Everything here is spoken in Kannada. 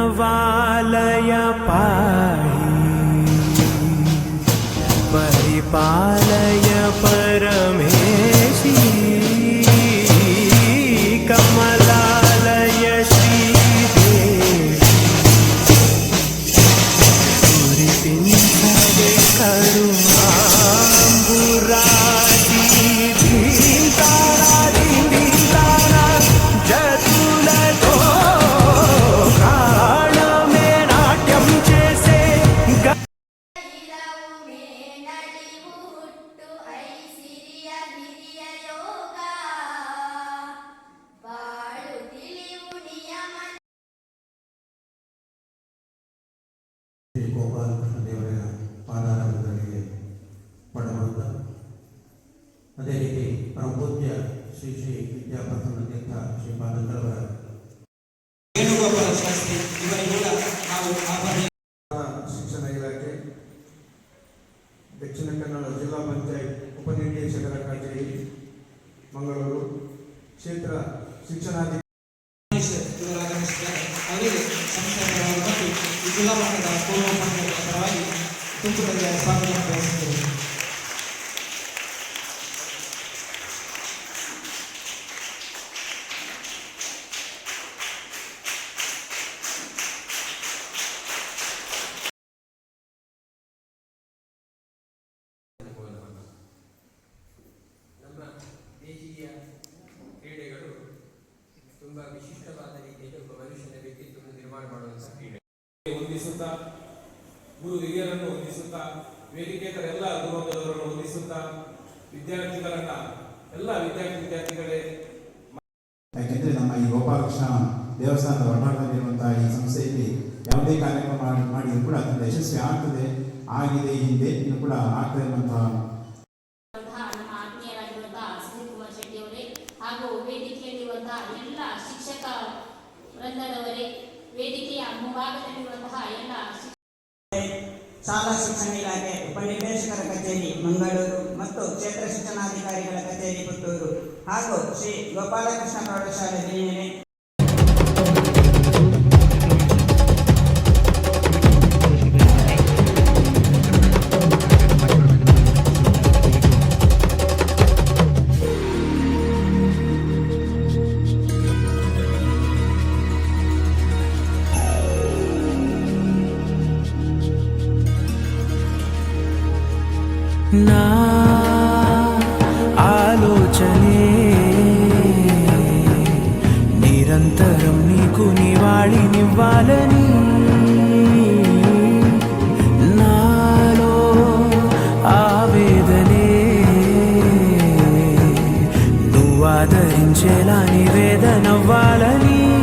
प्रणवालय पाहि परिपालय परमेशि ಶ್ರೀ ಗೋಪಾಲಕೃಷ್ಣ ದೇವರ ಪಾದಾರಗಳಿಗೆ ಪಡಬರುತ್ತ ಅದೇ ರೀತಿ ಪರಮಪೂಜ್ಯ ಶ್ರೀ ಶ್ರೀ ವಿದ್ಯಾಪ್ರಸನ್ನ ತೀರ್ಥ ಶ್ರೀಪಾದಂಗಳವರ ವೇಣುಗೋಪಾಲ ಶಾಸ್ತ್ರಿ? ಇವರಿಗೂ ಕೂಡ ನಾವು ಶಿಕ್ಷಣ ಇಲಾಖೆ ದಕ್ಷಿಣ ಕನ್ನಡ ಜಿಲ್ಲಾ ಪಂಚಾಯತ್ ಉಪನಿರ್ದೇಶಕರ ಕಚೇರಿ ಮಂಗಳೂರು ಕ್ಷೇತ್ರ ಶಿಕ್ಷಣಾಧಿಕಾರಿ ಇವರು ಆಗಮಿಸಿದ್ದಾರೆ ಅವರಿಗೆ ಸಂಸ್ಥೆಯ ಪರವಾಗಿ ಮತ್ತು ಈ ಜಿಲ್ಲಾ ಮಟ್ಟದ ಪೂರ್ವೋಪನ್ಯಾಸಕರ ಪರವಾಗಿ ತುಮಕೂರಿಗೆ ಸ್ವಾಗತ ಬಯಸುತ್ತೇವೆ ಕ್ರೀಡೆಗಳು ತುಂಬ ವಿಶಿಷ್ಟವಾದ ರೀತಿಯಲ್ಲಿ ಒಬ್ಬ ಮನುಷ್ಯನ ವ್ಯಕ್ತಿತ್ವವನ್ನು ನಿರ್ಮಾಣ ಮಾಡುವಂತಹ ಕ್ರೀಡೆ. ಹೊಂದಿಸುತ್ತಾ ಗುರು ಹಿರಿಯರನ್ನು ಹೊಂದಿಸುತ್ತಾ ವೇದಿಕೇತರ ಎಲ್ಲ ಗುರುವರ್ಗದವರನ್ನು ಹೊಂದಿಸುತ್ತಾ ವಿದ್ಯಾರ್ಥಿಗಳನ್ನ ಎಲ್ಲ ವಿದ್ಯಾರ್ಥಿ ವಿದ್ಯಾರ್ಥಿಗಳೇ ಯಾಕೆಂದ್ರೆ ನಮ್ಮ ಈ ಗೋಪಾಲಕೃಷ್ಣ ದೇವಸ್ಥಾನದ ಒಡನಾಟದಲ್ಲಿರುವಂತಹ ಈ ಸಂಸ್ಥೆಯಲ್ಲಿ ಯಾವುದೇ ಕಾರ್ಯಕ್ರಮ ಮಾಡಿ ಮಾಡಿದ್ರು ಕೂಡ ಅದರಿಂದ ಯಶಸ್ವಿ ಆಗ್ತದೆ ಆಗಿದೆ ಹಿಂದೆ ಇನ್ನು ಕೂಡ ಆಗ್ತಾ ಅನ್ನುವಂತಹ ಇರುವಂತಹ ಹಾಗೂ ವೇದಿಕೆಯಲ್ಲಿರುವಂತಹ ಎಲ್ಲ ಶಿಕ್ಷಕ ವೃಂದದವರೇ ವೇದಿಕೆಯ ಮುಂಭಾಗದಲ್ಲಿರುವಂತಹ ಎಲ್ಲ ಶಾಲಾ ಶಿಕ್ಷಣ ಇಲಾಖೆ, ಉಪನಿರ್ದೇಶಕರ ಕಚೇರಿ, ಮಂಗಳೂರು ಮತ್ತು ಕ್ಷೇತ್ರ ಶಿಕ್ಷಣಾಧಿಕಾರಿಗಳ ಕಚೇರಿ, ಪುತ್ತೂರು ಹಾಗೂ ಶ್ರೀ ಗೋಪಾಲಕೃಷ್ಣ ಪ್ರೌಢಶಾಲೆ నా ఆలోచనే. నిరంతరం నీకు నివాళినివ్వాలని. నాలో ఆవేదనే. నువ్వు ఆదరించేలా నివేదనవ్వాలని.